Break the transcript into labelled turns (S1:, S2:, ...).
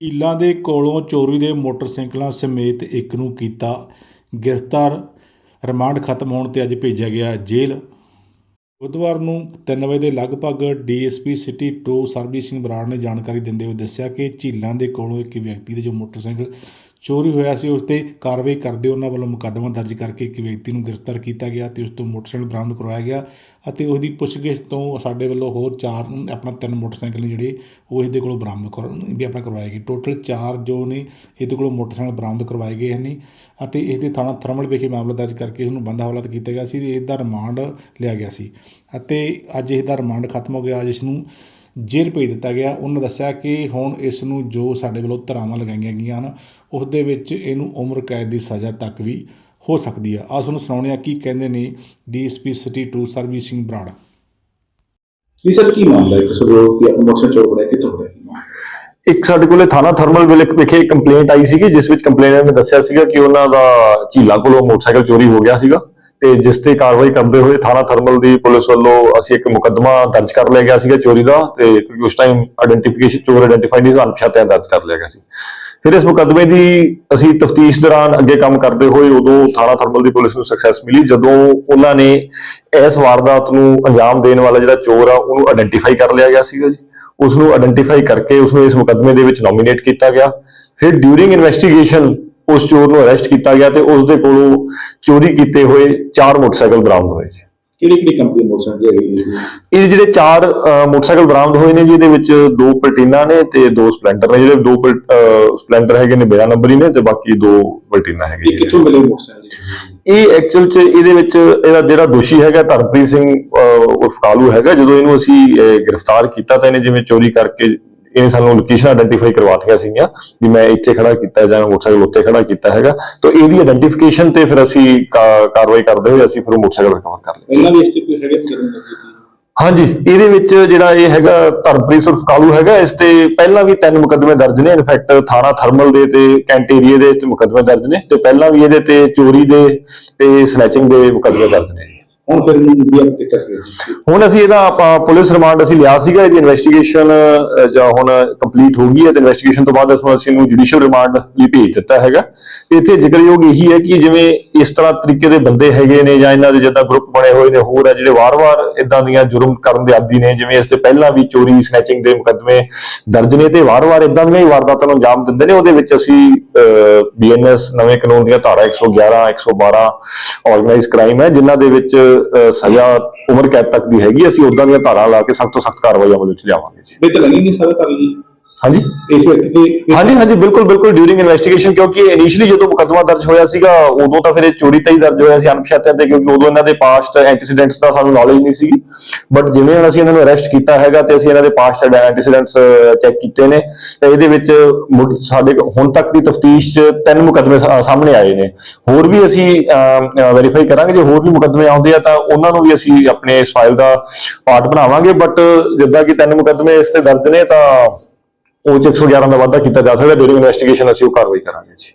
S1: ਝੀਲਾਂ ਦੇ ਕੋਲੋਂ ਚੋਰੀ ਦੇ ਮੋਟਰਸਾਈਕਲਾਂ ਸਮੇਤ ਇੱਕ ਨੂੰ ਕੀਤਾ ਗ੍ਰਿਫਤਾਰ। ਰਿਮਾਂਡ ਖਤਮ ਹੋਣ ਤੇ ਅੱਜ ਭੇਜਿਆ ਗਿਆ ਜੇਲ੍ਹ। ਬੁੱਧਵਾਰ ਨੂੰ 3 ਵਜੇ ਦੇ ਲਗਭਗ ਡੀਐਸਪੀ ਸਿਟੀ 2 ਸਰਬਜੀਤ ਸਿੰਘ ਬਰਾੜ ਨੇ ਜਾਣਕਾਰੀ ਦਿੰਦੇ ਹੋਏ ਦੱਸਿਆ ਕਿ ਝੀਲਾਂ ਦੇ ਕੋਲੋਂ ਇੱਕ ਵਿਅਕਤੀ ਦੇ ਜੋ ਮੋਟਰਸਾਈਕਲ ਚੋਰੀ ਹੋਇਆ ਸੀ, ਉਸ ਤੇ ਕਾਰਵਾਈ ਕਰਦੇ ਉਹਨਾਂ ਵੱਲੋਂ ਮੁਕੱਦਮਾ ਦਰਜ ਕਰਕੇ ਇੱਕ ਵਿਅਕਤੀ ਨੂੰ ਗ੍ਰਿਫਤਾਰ ਕੀਤਾ ਗਿਆ ਤੇ ਉਸ ਤੋਂ ਮੋਟਰਸਾਈਕਲ ਬਰਾਮਦ ਕਰਵਾਇਆ ਗਿਆ ਅਤੇ ਉਸ ਦੀ ਪੁੱਛਗਿੱਛ ਤੋਂ ਸਾਡੇ ਵੱਲੋਂ ਹੋਰ ਚਾਰ, ਆਪਣਾ ਤਿੰਨ ਮੋਟਰਸਾਈਕਲ ਨੇ ਜਿਹੜੇ, ਉਹ ਇਹਦੇ ਕੋਲੋਂ ਬਰਾਮਦ ਕਰ, ਵੀ ਆਪਣਾ ਕਰਵਾਏ ਗਏ। ਟੋਟਲ ਚਾਰ ਜੋ ਨੇ, ਇਹਦੇ ਕੋਲੋਂ ਮੋਟਰਸਾਈਕਲ ਬਰਾਮਦ ਕਰਵਾਏ ਗਏ ਹਨ ਅਤੇ ਇਸ ਦੇ ਥਾਣਾ ਥਰਮਲ ਵਿਖੇ ਮਾਮਲਾ ਦਰਜ ਕਰਕੇ ਇਸ ਨੂੰ ਬੰਦਾ ਹਵਾਲਾਤ ਕੀਤਾ ਗਿਆ ਸੀ ਤੇ ਇਸ ਦਾ ਰਿਮਾਂਡ ਲਿਆ ਗਿਆ ਸੀ। ਅਤੇ ਅੱਜ ਇਸ ਦਾ ਰਿਮਾਂਡ ਖਤਮ ਹੋ ਗਿਆ। ਅੱਜ ਇਸ ਨੂੰ ਜੇਲ੍ਹ ਭੇਜ ਦਿੱਤਾ ਗਿਆ। ਉਹਨਾਂ ਦੱਸਿਆ ਕਿ ਹੁਣ ਇਸ ਨੂੰ ਜੋ ਸਾਡੇ ਵੱਲੋਂ ਧਾਰਾਵਾਂ ਲਗਾਈਆਂ ਗਈਆਂ ਹਨ ਉਸ ਦੇ ਵਿੱਚ ਇਹਨੂੰ ਉਮਰ ਕੈਦ ਦੀ ਸਜ਼ਾ ਤੱਕ ਵੀ ਹੋ ਸਕਦੀ ਆ ਆ ਤੁਹਾਨੂੰ ਸੁਣਾਉਂਦੇ ਆ ਕੀ ਕਹਿੰਦੇ ਨੇ DSP city 2 Sarabjit Singh Brar.
S2: Ji sir ਕੀ ਮਾਮਲਾ ਹੈ? ਕਿਸੇ ਰੋਡ ਤੇ ਮੋਟਰਸਾਈਕਲ ਚੋਰ ਬੜਿਆ ਕਿੱਥੋਂ ਬੜਿਆ ਕੀ ਮਾਮਲਾ ਹੈ?
S3: ਇੱਕ ਸਾਡੇ ਕੋਲੇ ਥਾਣਾ ਥਰਮਲ ਵਿਲੇ ਵਿਖੇ ਕੰਪਲੇਂਟ ਆਈ ਸੀਗੀ ਜਿਸ ਵਿੱਚ ਕੰਪਲੇਨਰ ਨੇ ਦੱਸਿਆ ਸੀਗਾ ਕਿ ਉਹਨਾਂ ਦਾ ਝੀਲਾ ਕੋਲੋਂ ਮੋਟਰਸਾਈਕਲ ਚੋਰੀ ਹੋ ਗਿਆ ਸੀਗਾ। ਤੇ ਜਿਸ ਤੇ ਕਾਰਵਾਈ ਕਰਦੇ ਹੋਏ ਥਾਣਾ ਥਰਮਲ ਦੀ ਪੁਲਿਸ ਵੱਲੋਂ ਅਸੀਂ ਇੱਕ ਮੁਕੱਦਮਾ ਦਰਜ ਕਰ ਲਿਆ ਗਿਆ ਸੀਗਾ ਚੋਰੀ ਦਾ ਤੇ ਉਸ ਟਾਈਮ ਆਇਡੈਂਟੀਫਿਕੇਸ਼ਨ ਚੋਰ ਆਇਡੈਂਟੀਫਾਈਡ ਨਹੀਂ ਸਨ ਪਛਾਤਿਆਂ ਦਰਜ ਕਰ ਲਿਆ ਗਿਆ ਸੀ। ਫਿਰ ਇਸ ਮੁਕੱਦਮੇ ਦੀ ਅਸੀਂ ਤਫਤੀਸ਼ ਦੌਰਾਨ ਅੱਗੇ ਕੰਮ ਕਰਦੇ ਹੋਏ ਉਦੋਂ ਥਾਣਾ ਥਰਮਲ ਦੀ ਪੁਲਿਸ ਨੂੰ ਸਕਸੈਸ ਮਿਲੀ, ਜਦੋਂ ਉਹਨਾਂ ਨੇ ਇਸ ਵਾਰਦਾਤ ਨੂੰ ਅੰਜਾਮ ਦੇਣ ਵਾਲਾ ਜਿਹੜਾ ਚੋਰ ਆ, ਉਹਨੂੰ ਆਇਡੈਂਟੀਫਾਈ ਕਰ ਲਿਆ ਗਿਆ ਸੀਗਾ ਜੀ। ਉਸ ਨੂੰ ਆਇਡੈਂਟੀਫਾਈ ਕਰਕੇ ਉਸ ਨੂੰ ਇਸ ਮੁਕੱਦਮੇ ਦੇ ਵਿੱਚ ਨੋਮੀਨੇਟ ਕੀਤਾ ਗਿਆ। ਫਿਰ ਡਿਊਰਿੰਗ ਇਨਵੈਸਟੀਗੇਸ਼ਨ ਉਸ ਚੋਰ ਨੂੰ ਅਰੈਸਟ ਕੀਤਾ ਗਿਆ ਤੇ ਉਸ ਦੇ ਕੋਲੋਂ ਚੋਰੀ ਕੀਤੇ ਹੋਏ ਚਾਰ ਮੋਟਰਸਾਈਕਲ ਬਰਾਮਦ ਹੋਏ ਜੀ
S2: ਕਿਹੜੀ ਕਿਹੜੀ ਕੰਪਨੀ ਦੇ ਮੋਟਰਸਾਈਕਲ ਹੈਗੇ?
S3: ਇਹ ਜਿਹੜੇ ਚਾਰ ਮੋਟਰਸਾਈਕਲ ਬਰਾਮਦ ਹੋਏ ਨੇ ਜਿਹਦੇ ਵਿੱਚ ਦੋ ਪਲਟੀਨਾ ਨੇ ਤੇ ਦੋ ਸਪਲੈਂਡਰ ਨੇ ਜਿਹੜੇ ਦੋ ਸਪਲੈਂਡਰ ਹੈਗੇ ਨੇ ਬਿਨਾਂ ਨੰਬਰੀ ਨੇ ਤੇ ਬਾਕੀ ਦੋ ਪਲਟੀਨਾ ਹੈਗੇ
S2: ਕਿੱਥੋਂ ਮਿਲੇ ਮੋਟਰਸਾਈਕਲ?
S3: ਇਹ ਐਕਚੁਅਲ ਚ ਇਹਦੇ ਵਿੱਚ ਇਹਦਾ ਜਿਹੜਾ ਦੋਸ਼ੀ ਹੈਗਾ ਧਰਮਪ੍ਰੀਤ ਸਿੰਘ ਉਰਫ ਕਾਲੂ ਹੈਗਾ ਜਦੋਂ ਇਹਨੂੰ ਅਸੀਂ ਗ੍ਰਿਫਤਾਰ ਕੀਤਾ ਤਾਂ ਇਹਨੇ ਜਿਵੇਂ ਚੋਰੀ ਕਰਕੇ ਇਹਨੇ ਸਾਨੂੰ ਲੋਕੇਸ਼ਨ ਆਇਡੈਂਟੀਫਾਈ ਕਰਵਾਤੀਆਂ ਸੀਗੀਆਂ ਵੀ ਮੈਂ ਇੱਥੇ ਖੜਾ ਕੀਤਾ ਜਾਂ ਮੋਟਰਸਾਈਕਲ ਉੱਤੇ ਖੜਾ ਕੀਤਾ ਹੈਗਾ। ਤਾਂ ਇਹਦੀ ਆਇਡੈਂਟੀਫਿਕੇਸ਼ਨ ਤੇ ਫਿਰ ਅਸੀਂ ਕਾਰਵਾਈ ਕਰਦੇ ਹੋਏ ਅਸੀਂ ਫਿਰ ਮੋਟਰਸਾਈਕਲ ਰਿਕਵਰ ਕਰ ਲਿਆ।
S2: ਇਹਨਾਂ ਦੇ ਇਸ ਤੇ ਕੋਈ ਹੈਗੇ ਦਰਜ ਕੀਤੇ?
S3: ਹਾਂਜੀ ਇਹਦੇ ਵਿੱਚ ਜਿਹੜਾ ਇਹ ਹੈਗਾ ਧਰਮਪ੍ਰੀਤ ਉਰਫ ਕਾਲੂ ਹੈਗਾ ਇਸ ਤੇ ਪਹਿਲਾਂ ਵੀ ਤਿੰਨ ਮੁਕੱਦਮੇ ਦਰਜ ਨੇ। ਇਨਫੈਕਟ ਥਾਣਾ ਥਰਮਲ ਦੇ ਤੇ ਕੈਂਟ ਏਰੀਏ ਦੇ ਤੇ ਮੁਕੱਦਮੇ ਦਰਜ ਨੇ ਤੇ ਪਹਿਲਾਂ ਵੀ ਇਹਦੇ ਤੇ ਚੋਰੀ ਦੇ ਤੇ ਸਨੈਚਿੰਗ ਦੇ ਮੁਕੱਦਮੇ ਦਰਜ ਨੇ।
S2: ਹੁਣ ਫਿਰ ਇਹਨੂੰ ਵੀ ਅਪ ਕਰ
S3: ਹੁਣ ਅਸੀਂ ਇਹਦਾ ਆਪਾਂ ਪੁਲਿਸ ਰਿਮਾਂਡ ਅਸੀਂ ਲਿਆ ਸੀਗਾ, ਇਹਦੀ ਇਨਵੈਸਟੀਗੇਸ਼ਨ ਜਾਂ ਹੁਣ ਕੰਪਲੀਟ ਹੋ ਗਈ ਹੈ ਤੇ ਇਨਵੈਸਟੀਗੇਸ਼ਨ ਤੋਂ ਬਾਅਦ ਅਸੀਂ ਨੂੰ ਜੁਡੀਸ਼ੀਅਲ ਰਿਮਾਂਡ ਲਈ ਭੇਜ ਦਿੱਤਾ ਹੈਗਾ। ਇੱਥੇ ਜ਼ਿਕਰਯੋਗ ਇਹੀ ਹੈ ਕਿ ਜਿਵੇਂ ਇਸ ਤਰ੍ਹਾਂ ਤਰੀਕੇ ਦੇ ਬੰਦੇ ਹੈਗੇ ਨੇ ਜਾਂ ਇਹਨਾਂ ਦੇ ਜਿੱਦਾਂ ਗਰੁੱਪ ਬਣੇ ਹੋਏ ਨੇ, ਹੋਰ ਹੈ ਜਿਹੜੇ ਵਾਰ-ਵਾਰ ਇਦਾਂ ਦੀਆਂ ਜੁਰਮ ਕਰਨ ਦੇ ਆਦੀ ਨੇ, ਜਿਵੇਂ ਇਸ ਤੇ ਪਹਿਲਾਂ ਵੀ ਚੋਰੀ ਸਨੈਚਿੰਗ ਦੇ ਮੁਕੱਦਮੇ ਦਰਜ ਨੇ ਤੇ ਵਾਰ-ਵਾਰ ਇਦਾਂ ਦੀਆਂ ਹੀ ਵਾਰਦਾਤਾਂ ਨੂੰ ਅੰਜਾਮ ਦਿੰਦੇ ਨੇ। ਉਹਦੇ ਵਿੱਚ ਅਸੀਂ ਬੀਐਨਐਸ ਨਵੇਂ ਕਾਨੂੰਨ ਦੀਆਂ ਧਾਰਾ 111 112 ਆਰਗੇਨਾਈਜ਼ ਕ੍ਰਾਈਮ ਹੈ, ਜਿਨ੍ਹਾਂ ਦੇ ਵਿੱਚ ਸਜ਼ਾ ਉਮਰ ਕੈਦ ਤੱਕ ਦੀ ਹੈਗੀ, ਅਸੀਂ ਉਦਾਂ ਦੀਆਂ ਧਾਰਾ ਲਾ ਕੇ ਸਖਤ ਤੋਂ ਸਖਤ ਕਾਰਵਾਈ ਅਮਲ ਵਿੱਚ ਲਿਆਵਾਂਗੇ ਜੀ।
S2: ਬੇ ਤਾਂ ਲੱਗੀ ਨਹੀਂ ਸਾਰਾ ਕਰ ਲਈ
S3: ਹਾਂਜੀ?
S2: ਇਸ ਵਿਅਕਤੀ ਤੇ
S3: ਹਾਂਜੀ ਹਾਂਜੀ ਬਿਲਕੁਲ ਬਿਲਕੁਲ ਡਿਊਰਿੰਗ ਇਨਵੈਸਟੀਗੇਸ਼ਨ ਕਿਉਂਕਿ ਇਨੀਸ਼ੀਅਲੀ ਜਦੋਂ ਮੁਕੱਦਮਾ ਦਰਜ ਹੋਇਆ ਸੀਗਾ ਉਦੋਂ ਤਾਂ ਫਿਰ ਇਹ ਚੋਰੀ ਤੇ ਹੀ ਦਰਜ ਹੋਇਆ ਸੀ ਅਣਪਛਾਤਿਆਂ ਤੇ ਕਿਉਂਕਿ ਉਦੋਂ ਇਹਨਾਂ ਦੇ ਪਾਸਟ ਐਂਟੀਸੀਡੈਂਟਸ ਦਾ ਸਾਨੂੰ ਨੌਲੇਜ ਨਹੀਂ ਸੀਗੀ। ਬਟ ਜਿਵੇਂ ਹੁਣ ਅਸੀਂ ਇਹਨਾਂ ਨੂੰ ਅਰੈਸਟ ਕੀਤਾ ਹੈਗਾ ਤੇ ਅਸੀਂ ਇਹਨਾਂ ਦੇ ਪਾਸਟ ਐਂਟੀਸੀਡੈਂਟਸ ਚੈੱਕ ਕੀਤੇ ਨੇ ਤੇ ਇਹਦੇ ਵਿੱਚ ਸਾਡੇ ਹੁਣ ਤੱਕ ਦੀ ਤਫਤੀਸ਼ 'ਚ ਤਿੰਨ ਮੁਕੱਦਮੇ ਸਾ- ਸਾਹਮਣੇ ਆਏ ਨੇ। ਹੋਰ ਵੀ ਅਸੀਂ ਵੈਰੀਫਾਈ ਕਰਾਂਗੇ ਜੇ ਹੋਰ ਵੀ ਮੁਕੱਦਮੇ ਆਉਂਦੇ ਆ ਤਾਂ ਉਹਨਾਂ ਨੂੰ ਵੀ ਅਸੀਂ ਆਪਣੇ ਇਸ ਫਾਈਲ ਦਾ ਪਾਰਟ ਬਣਾਵਾਂਗੇ। ਬਟ ਜਿੱਦਾਂ ਕਿ ਤਿੰਨ ਮੁਕੱਦਮੇ ਇਸ ਤੇ ਦਰਜ ਨੇ ਤਾਂ ਉਹ 'ਚ 111 ਦਾ ਵਾਧਾ ਕੀਤਾ ਜਾ ਸਕਦਾ ਡਿਊਰਿੰਗ ਇਨਵੈਸਟੀਗੇਸ਼ਨ ਅਸੀਂ ਉਹ ਕਾਰਵਾਈ ਕਰਾਂਗੇ ਜੀ।